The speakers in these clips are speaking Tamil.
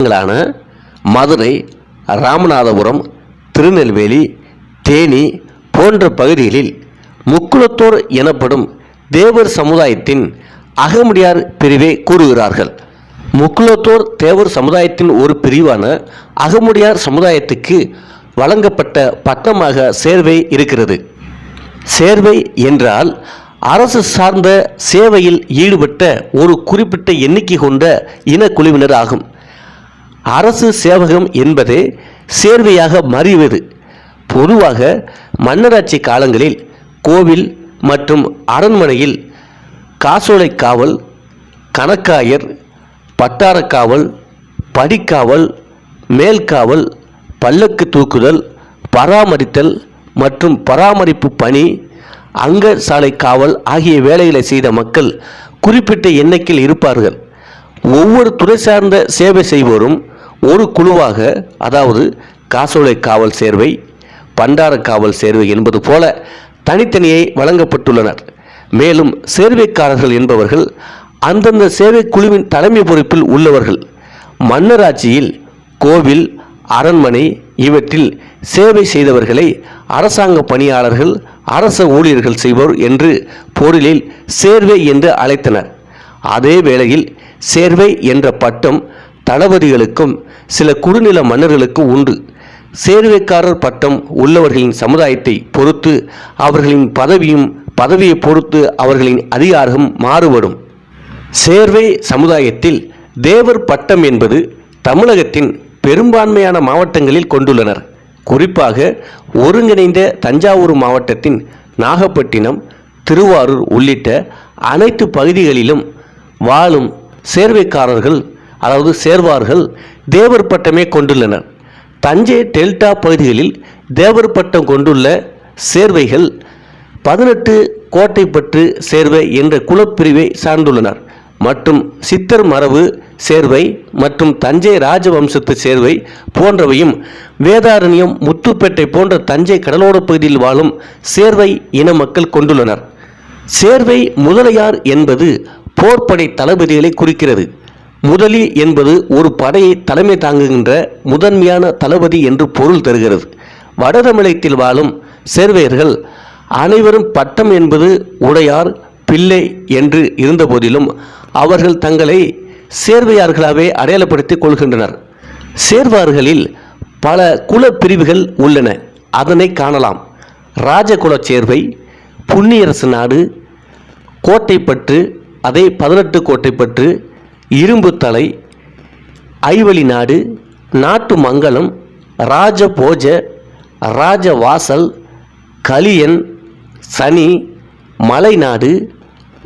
மாவட்டங்களான மதுரை ராமநாதபுரம் திருநெல்வேலி தேனி போன்ற பகுதிகளில் முக்குளத்தோர் எனப்படும் தேவர் சமுதாயத்தின் அகமுடியார் பிரிவை கூறுகிறார்கள். முக்குளத்தோர் தேவர் சமுதாயத்தின் ஒரு பிரிவான அகமுடியார் சமுதாயத்துக்கு வழங்கப்பட்ட பட்டமாக சேர்வை இருக்கிறது. சேர்வை என்றால் அரசு சார்ந்த சேவையில் ஈடுபட்ட ஒரு குறிப்பிட்ட எண்ணிக்கை கொண்ட இனக்குழுவினர் ஆகும். அரசு சேவகம் என்பதே சேர்வையாக மாறியது. பொதுவாக மன்னராட்சி காலங்களில் கோவில் மற்றும் அரண்மனையில் காசோலை காவல் கணக்காயர் பட்டாரக்காவல் படிக்காவல் மேல்காவல் பல்லக்கு தூக்குதல் பராமரித்தல் மற்றும் பராமரிப்பு பணி அங்க சாலை காவல் ஆகிய வேலைகளை செய்த மக்கள் குறிப்பிட்ட எண்ணிக்கையில் இருப்பார்கள். ஒவ்வொரு துறை சார்ந்த சேவை செய்வோரும் ஒரு குழுவாக அதாவது காசோலை காவல் சேர்வை பண்டார காவல் சேர்வை என்பது போல தனித்தனியே வழங்கப்பட்டுள்ளனர். மேலும் சேர்வைக்காரர்கள் என்பவர்கள் அந்தந்த சேவை குழுவின் தலைமை பொறுப்பில் உள்ளவர்கள் மன்னராட்சியில் கோவில் அரண்மனை இவற்றில் சேவை செய்தவர்களை அரசாங்க பணியாளர்கள் அரச ஊழியர்கள் செய்வோர் என்று பொருளில் சேர்வை என்று அழைத்தனர். அதே வேளையில் சேர்வை என்ற பட்டம் தளபதிகளுக்கும் சில குறுநில மன்னர்களுக்கும் உண்டு. சேர்வைக்காரர் பட்டம் உள்ளவர்களின் சமுதாயத்தை பொறுத்து அவர்களின் பதவியும் பதவியை பொறுத்து அவர்களின் அதிகாரம் மாறுபடும். சேர்வை சமுதாயத்தில் தேவர் பட்டம் என்பது தமிழகத்தின் பெரும்பான்மையான மாவட்டங்களில் கொண்டுள்ளனர். குறிப்பாக ஒருங்கிணைந்த தஞ்சாவூர் மாவட்டத்தின் நாகப்பட்டினம் திருவாரூர் உள்ளிட்ட அனைத்து பகுதிகளிலும் வாழும் சேர்வைக்காரர்கள் அதாவது சேர்வார்கள் தேவர் பட்டமே கொண்டுள்ளனர். தஞ்சை டெல்டா பகுதிகளில் தேவர் பட்டம் கொண்டுள்ள சேர்வைகள் பதினெட்டு கோட்டைப்பற்று சேர்வை என்ற குலப்பிரிவை சார்ந்துள்ளனர். மற்றும் சித்தர் மரபு சேர்வை மற்றும் தஞ்சை ராஜவம்சத்து சேர்வை போன்றவையும் வேதாரண்யம் முத்துப்பேட்டை போன்ற தஞ்சை கடலோரப் பகுதியில் வாழும் சேர்வை இன மக்கள் கொண்டுள்ளனர். சேர்வை முதலையார் என்பது போர்ப்படை தளபதிகளை குறிக்கிறது. முதலி என்பது ஒரு படையை தலைமை தாங்குகின்ற முதன்மையான தளபதி என்று பொருள் தருகிறது. வடதமிழகத்தில் வாழும் சேர்வையர்கள் அனைவரும் பட்டம் என்பது உடையார் பிள்ளை என்று இருந்தபோதிலும் அவர்கள் தங்களை சேர்வையார்களாகவே அடையாளப்படுத்திக் கொள்கின்றனர். சேர்வார்களில் பல குல பிரிவுகள் உள்ளன. அதனை காணலாம். ராஜகுல சேர்வை புண்ணியரசு நாடு கோட்டைப்பற்று அதே பதினெட்டு கோட்டைப்பற்று இரும்புத்தலை ஐவழி நாடு நாட்டு மங்கலம் ராஜபோஜ ராஜவாசல் கலியன் சனி மலைநாடு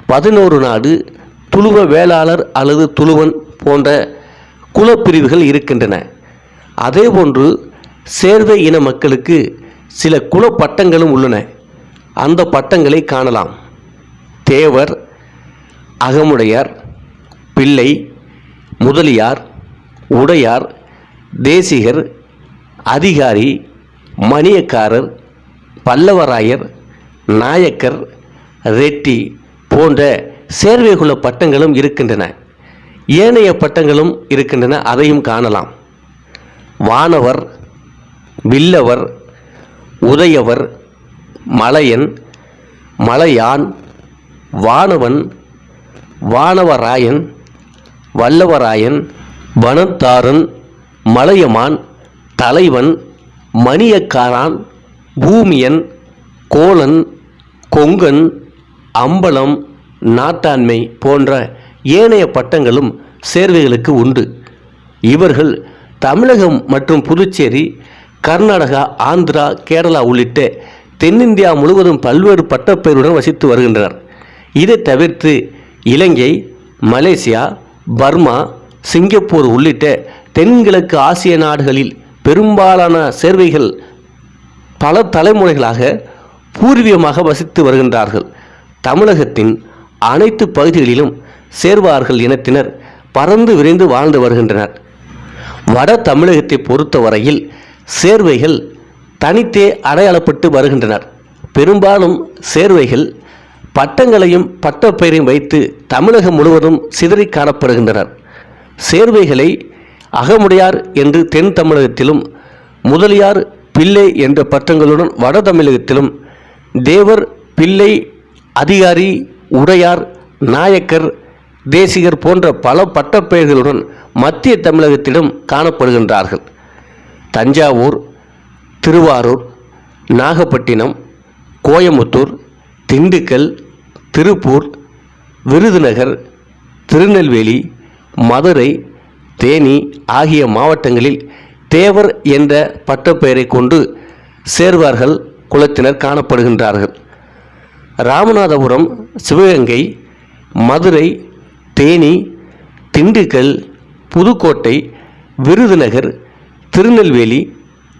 பதினோரு நாடு துளுவ வேளாளர் அல்லது துளுவன் போன்ற குலப்பிரிவுகள் இருக்கின்றன. அதேபோன்று சேர்ந்த இன மக்களுக்கு சில குல பட்டங்களும் உள்ளன. அந்த பட்டங்களை காணலாம். தேவர் அகமுடையார் பிள்ளை முதலியார் உடையார் தேசிகர் அதிகாரி மணியக்காரர் பல்லவராயர் நாயக்கர் ரெட்டி போன்ற சேர்வைகுல பட்டங்களும் இருக்கின்றன. ஏனைய பட்டங்களும் இருக்கின்றன அதையும் காணலாம். வானவர் வில்லவர் உதயவர் மலையன் மலையான் வானவன் வானவராயன் வல்லவராயன் வனத்தாரன் மலையமான் தலைவன் மணியக்காரான் பூமியன் கோலன் கொங்கன் அம்பலம் நாட்டாண்மை போன்ற ஏனைய பட்டங்களும் சேர்வைகளுக்கு உண்டு. இவர்கள் தமிழகம் மற்றும் புதுச்சேரி கர்நாடகா ஆந்திரா கேரளா உள்ளிட்ட தென்னிந்தியா முழுவதும் பல்வேறு பட்டப்பெயருடன் வசித்து வருகின்றனர். இதை தவிர்த்து இலங்கை மலேசியா பர்மா சிங்கப்பூர் உள்ளிட்ட தென்கிழக்கு ஆசிய நாடுகளில் பெரும்பாலான சேர்வைகள் பல தலைமுறைகளாக பூர்வீகமாக வசித்து வருகின்றார்கள். தமிழகத்தின் அனைத்து பகுதிகளிலும் சேர்வார்கள் இனத்தினர் பறந்து விரைந்து வாழ்ந்து வருகின்றனர். வட தமிழகத்தை பொறுத்தவரையில் சேர்வைகள் தனித்தே அடையாளப்பட்டு வருகின்றனர். பெரும்பாலும் சேர்வைகள் பட்டங்களையும் பட்டப்பெயரையும் வைத்து தமிழகம் முழுவதும் சிதறி காணப்படுகின்றனர். சேர்வைகளை அகமுடையார் என்று தென் தமிழகத்திலும் முதலியார் பிள்ளை என்ற பட்டங்களுடன் வட தமிழகத்திலும் தேவர் பிள்ளை அதிகாரி உடையார் நாயக்கர் தேசிகர் போன்ற பல பட்டப்பெயர்களுடன் மத்திய தமிழகத்திடம் காணப்படுகின்றார்கள். தஞ்சாவூர் திருவாரூர் நாகப்பட்டினம் கோயமுத்தூர் திண்டுக்கல் திருப்பூர் விருதுநகர் திருநெல்வேலி மதுரை தேனி ஆகிய மாவட்டங்களில் தேவர் என்ற பட்டப்பெயரை கொண்டு சேர்வார்கள் குலத்தினர் காணப்படுகின்றார்கள். ராமநாதபுரம் சிவகங்கை மதுரை தேனி திண்டுக்கல் புதுக்கோட்டை விருதுநகர் திருநெல்வேலி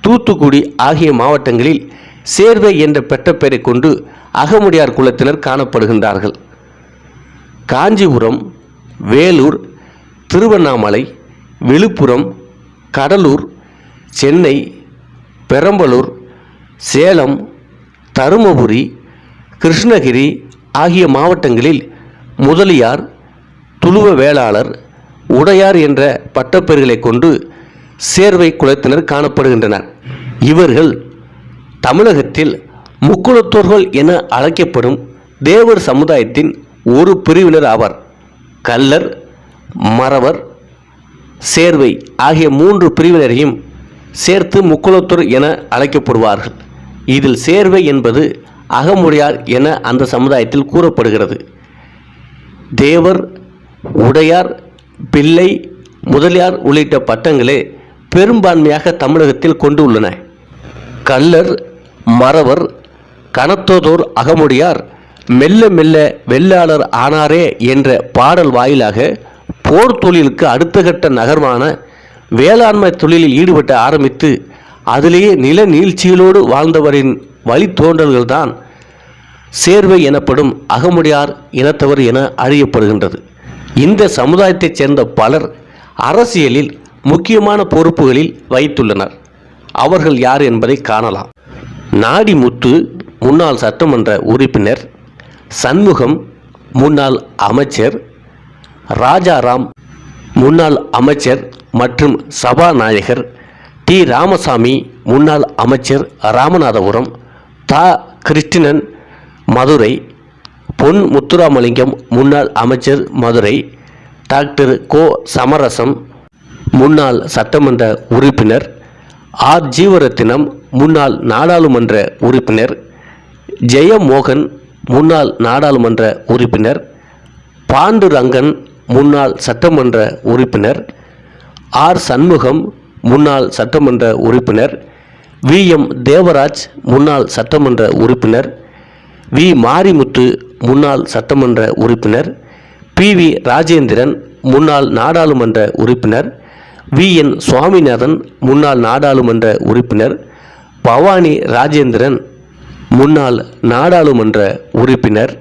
தூத்துக்குடி ஆகிய மாவட்டங்களில் சேர்வை என்ற பெற்றப்பெயரை கொண்டு அகமுடியார் குலத்தினர் காணப்படுகின்றார்கள். காஞ்சிபுரம் வேலூர் திருவண்ணாமலை விழுப்புரம் கடலூர் சென்னை பெரம்பலூர் சேலம் தருமபுரி கிருஷ்ணகிரி ஆகிய மாவட்டங்களில் முதலியார் துளுவ வேளாளர் உடையார் என்ற பட்டப்பெயர்களை கொண்டு சேர்வை குலத்தினர் காணப்படுகின்றனர். இவர்கள் தமிழகத்தில் முக்குளத்தோர்கள் என அழைக்கப்படும் தேவர் சமுதாயத்தின் ஒரு பிரிவினர் ஆவர். கல்லர் மறவர் சேர்வை ஆகிய மூன்று பிரிவினரையும் சேர்த்து முக்குலத்தோர் என அழைக்கப்படுவார்கள். இதில் சேர்வை என்பது அகமுடையார் என அந்த சமுதாயத்தில் கூறப்படுகிறது. தேவர் உடையார் பிள்ளை முதலியார் உள்ளிட்ட பட்டங்களே பெரும்பான்மையாக தமிழகத்தில் கொண்டு உள்ளன. மறவர் கனத்தோதோர் அகமுடையார் மெல்ல மெல்ல வெள்ளாளர் ஆனாரே என்ற பாடல் வாயிலாக போர் தொழிலுக்கு அடுத்த கட்ட நகர்வான வேளாண்மை தொழிலில் ஈடுபட்ட ஆரம்பித்து அதிலேயே நில நீழ்ச்சிகளோடு வாழ்ந்தவரின் வழித்தோன்றல்கள்தான் சேர்வை எனப்படும் அகமுடையார் இனத்தவர் என அறியப்படுகின்றது. இந்த சமுதாயத்தைச் சேர்ந்த பலர் அரசியலில் முக்கியமான பொறுப்புகளில் வைத்துள்ளனர். அவர்கள் யார் என்பதை காணலாம். நாடிமுத்து முன்னாள் சட்டமன்ற உறுப்பினர் சண்முகம் முன்னாள் அமைச்சர் ராஜாராம் முன்னாள் அமைச்சர் மற்றும் சபாநாயகர் டி. ராமசாமி முன்னாள் அமைச்சர் ராமநாதபுரம் தா. கிருஷ்ணன் மதுரை பொன் முத்துராமலிங்கம் முன்னாள் அமைச்சர் மதுரை டாக்டர் கோ. சமரசம் முன்னாள் சட்டமன்ற உறுப்பினர் ஆர். ஜீவரத்தினம் முன்னாள் நாடாளுமன்ற உறுப்பினர் ஜெயமோகன் முன்னாள் நாடாளுமன்ற உறுப்பினர் பாண்டுரங்கன் முன்னாள் சட்டமன்ற உறுப்பினர் ஆர். சண்முகம் முன்னாள் சட்டமன்ற உறுப்பினர் வி. எம். தேவராஜ் முன்னாள் சட்டமன்ற உறுப்பினர் வி. மாரிமுத்து முன்னாள் சட்டமன்ற உறுப்பினர் பி. வி. ராஜேந்திரன் முன்னாள் நாடாளுமன்ற உறுப்பினர் வி. என். சுவாமிநாதன் முன்னாள் நாடாளுமன்ற உறுப்பினர் பவானி ராஜேந்திரன் முன்னாள் நாடாளுமன்ற உறுப்பினர்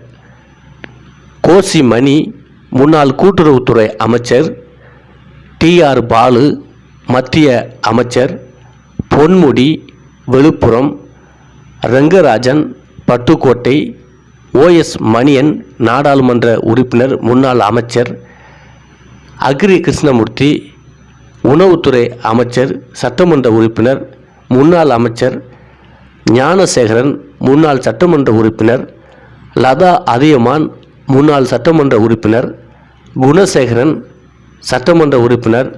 கோசி மணி முன்னாள் கூட்டுறவுத்துறை அமைச்சர் டிஆர் பாலு மத்திய அமைச்சர் பொன்முடி விழுப்புரம் ரங்கராஜன் பட்டுக்கோட்டை ஓஎஸ் மணியன் நாடாளுமன்ற உறுப்பினர் முன்னாள் அமைச்சர் அக்ரி கிருஷ்ணமூர்த்தி உணவுத்துறை அமைச்சர் சட்டமன்ற உறுப்பினர் முன்னாள் அமைச்சர் ஞானசேகரன் முன்னாள் சட்டமன்ற உறுப்பினர் லதா அதியமான் முன்னாள் சட்டமன்ற உறுப்பினர் குணசேகரன் சட்டமன்ற உறுப்பினர்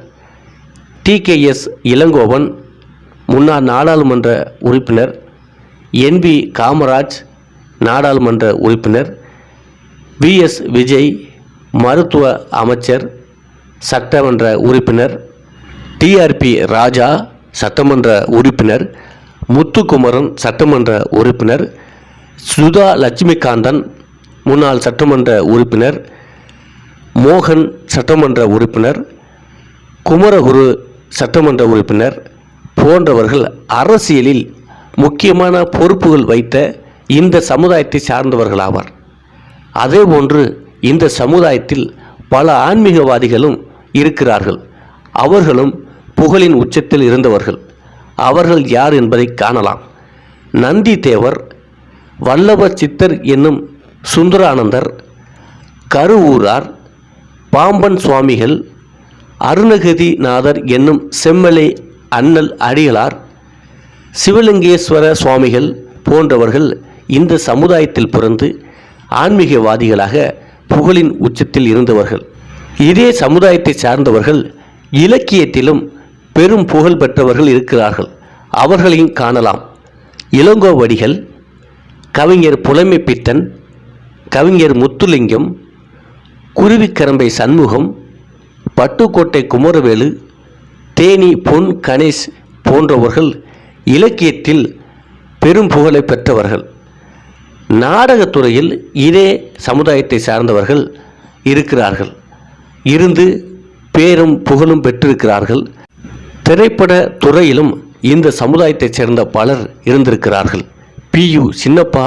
டிகேஎஸ் இளங்கோவன் முன்னாள் நாடாளுமன்ற உறுப்பினர் என்பி காமராஜ் நாடாளுமன்ற உறுப்பினர் விஎஸ் விஜய் மருத்துவ அமைச்சர் சட்டமன்ற உறுப்பினர் டிஆர்பி ராஜா சட்டமன்ற உறுப்பினர் முத்துக்குமரன் சட்டமன்ற உறுப்பினர் சுதா லட்சுமிகாந்தன் முன்னாள் சட்டமன்ற உறுப்பினர் மோகன் சட்டமன்ற உறுப்பினர் குமரகுரு சட்டமன்ற உறுப்பினர் போன்றவர்கள் அரசியலில் முக்கியமான பொறுப்புகள் வைத்த இந்த சமுதாயத்தை சார்ந்தவர்களாவார் அதேபோன்று இந்த சமுதாயத்தில் பல ஆன்மீகவாதிகளும் இருக்கிறார்கள். அவர்களும் புகழின் உச்சத்தில் இருந்தவர்கள். அவர்கள் யார் என்பதை காணலாம். நந்தி தேவர் வல்லவ சித்தர் என்னும் சுந்தரானந்தர் கருவூரார் பாம்பன் சுவாமிகள் அருணகிரிநாதர் என்னும் செம்மலை அண்ணல் அடிகளார் சிவலிங்கேஸ்வர சுவாமிகள் போன்றவர்கள் இந்த சமுதாயத்தில் பிறந்து ஆன்மீகவாதிகளாக புகழின் உச்சத்தில் இருந்தவர்கள். இதே சமுதாயத்தை சார்ந்தவர்கள் இலக்கியத்திலும் பெரும் புகழ் பெற்றவர்கள் இருக்கிறார்கள். அவர்களையும் காணலாம். இளங்கோவடிகள் கவிஞர் புலமைப்பித்தன் கவிஞர் முத்துலிங்கம் குருவிக்கரம்பை சண்முகம் பட்டுக்கோட்டை குமரவேலு தேனி பொன் கணேஷ் போன்றவர்கள் இலக்கியத்தில் பெரும் புகழை பெற்றவர்கள். நாடகத்துறையில் இதே சமுதாயத்தை சார்ந்தவர்கள் இருக்கிறார்கள். இருந்து பேரும் புகழும் பெற்றிருக்கிறார்கள். திரைப்பட துறையிலும் இந்த சமுதாயத்தைச் சேர்ந்த பலர் இருந்திருக்கிறார்கள். பி. யு. சின்னப்பா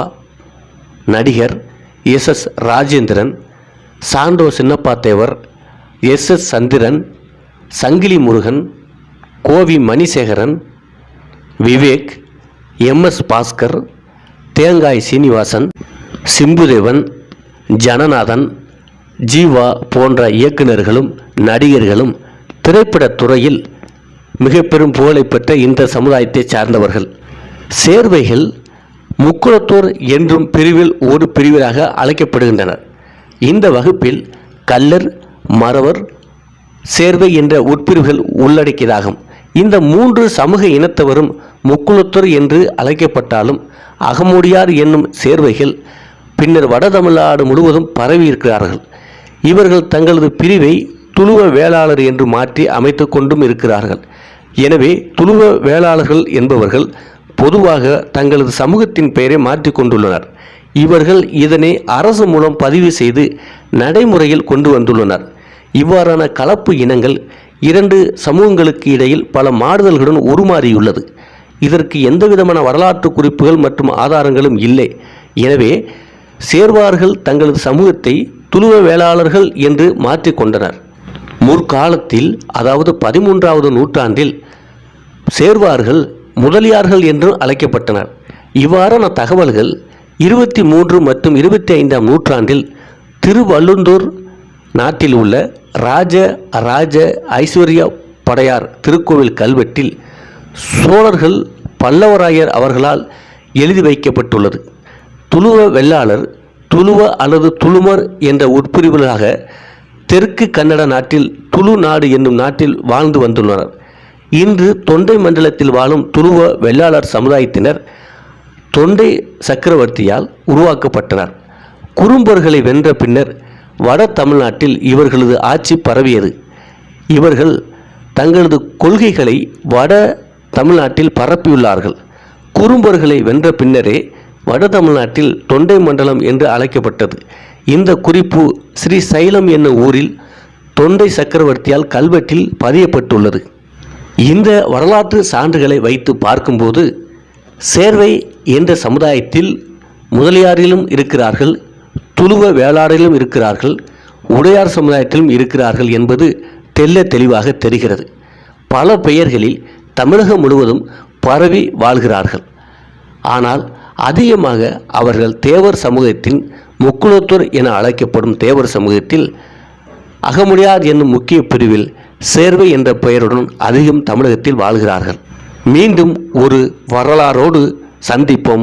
நடிகர் S. S. Rajendran Sando Chinnappa Devar S. S. Chandran Sangili Murugan Kovi Manisekaran Vivek M. S. Bhaskar Thengai Srinivasan Chimbudeven Jananathan Jeeva போன்ற இயக்குனர்களும் நடிகர்களும் திரைப்படத் துறையில் மிக பெரும் புகழை பெற்ற இந்த சமுதாயத்தைச் சார்ந்தவர்கள். சேர்வைகள் முக்குளத்தோர் என்றும் பிரிவில் ஒரு பிரிவிலாக அழைக்கப்படுகின்றனர். இந்த வகுப்பில் கல்லர் மறவர் சேர்வை என்ற உட்பிரிவுகள் உள்ளடக்கியதாகும். இந்த மூன்று சமூக இனத்தவரும் முக்குளத்தோர் என்று அழைக்கப்பட்டாலும் அகமுடியார் என்னும் சேர்வைகள் பின்னர் வட தமிழ்நாடு முழுவதும் பரவி இருக்கிறார்கள் இவர்கள் தங்களது பிரிவை துளுவ வேளாளர் என்று மாற்றி அமைத்து கொண்டும் இருக்கிறார்கள். எனவே துளுவ வேளாளர்கள் என்பவர்கள் பொதுவாக தங்களது சமூகத்தின் பெயரை மாற்றி கொண்டுள்ளனர். இவர்கள் இதனை அரசு மூலம் பதிவு செய்து நடைமுறையில் கொண்டு வந்துள்ளனர். இவ்வாறான கலப்பு இனங்கள் இரண்டு சமூகங்களுக்கு இடையில் பல மாறுதல்களுடன் உருமாறியுள்ளது. இதற்கு எந்தவிதமான வரலாற்று குறிப்புகள் மற்றும் ஆதாரங்களும் இல்லை. எனவே சேர்வார்கள் தங்களது சமூகத்தை துளுவ வேளாளர்கள் என்று மாற்றிக்கொண்டனர் முற்காலத்தில் அதாவது பதிமூன்றாவது நூற்றாண்டில் சேர்வார்கள் முதலியார்கள் என்றும் அழைக்கப்பட்டனர். இவ்வாறான தகவல்கள் இருபத்தி மூன்று மற்றும் இருபத்தி ஐந்தாம் நூற்றாண்டில் திருவள்ளுந்தூர் நாட்டில் உள்ள ராஜ ராஜ ஐஸ்வர்யா படையார் திருக்கோவில் கல்வெட்டில் சோழர்கள் பல்லவராயர் அவர்களால் எழுதி வைக்கப்பட்டுள்ளது. துளுவ வெள்ளாளர் துளுவ அல்லது துளுமர் என்ற உட்பிரிவுகளாக தெற்கு கன்னட நாட்டில் துளு நாடு என்னும் நாட்டில் வாழ்ந்து வந்துள்ளனர். இன்று தொண்டை மண்டலத்தில் வாழும் துருவ வெள்ளாளர் சமுதாயத்தினர் தொண்டை சக்கரவர்த்தியால் உருவாக்கப்பட்டனர். குறும்பர்களை வென்ற பின்னர் வட தமிழ்நாட்டில் இவர்களது ஆட்சி பரவியது. இவர்கள் தங்களது கொள்கைகளை வட தமிழ்நாட்டில் பரப்பியுள்ளார்கள். குறும்பர்களை வென்ற பின்னரே வட தமிழ்நாட்டில் தொண்டை மண்டலம் என்று அழைக்கப்பட்டது. இந்த குறிப்பு ஸ்ரீ சைலம் என்னும் ஊரில் தொண்டை சக்கரவர்த்தியால் கல்வெட்டில் பதியப்பட்டுள்ளது. இந்த வரலாற்று சான்றுகளை வைத்து பார்க்கும்போது சேர்வை என்ற சமுதாயத்தில் முதலியாரிலும் இருக்கிறார்கள் துளுவ வேளாறிலும் இருக்கிறார்கள் உடையார் சமுதாயத்திலும் இருக்கிறார்கள் என்பது தெல்ல தெளிவாக தெரிகிறது. பல பெயர்களில் தமிழகம் முழுவதும் பரவி வாழ்கிறார்கள். ஆனால் அதிகமாக அவர்கள் தேவர் சமூகத்தின் முக்குளத்தூர் என அழைக்கப்படும் தேவர் சமூகத்தில் அகமுடியார் என்னும் முக்கிய பிரிவில் சேர்வை என்ற பெயருடன் அதிகம் தமிழகத்தில் வாழ்கிறார்கள். மீண்டும் ஒரு வரலாறோடு சந்திப்போம்.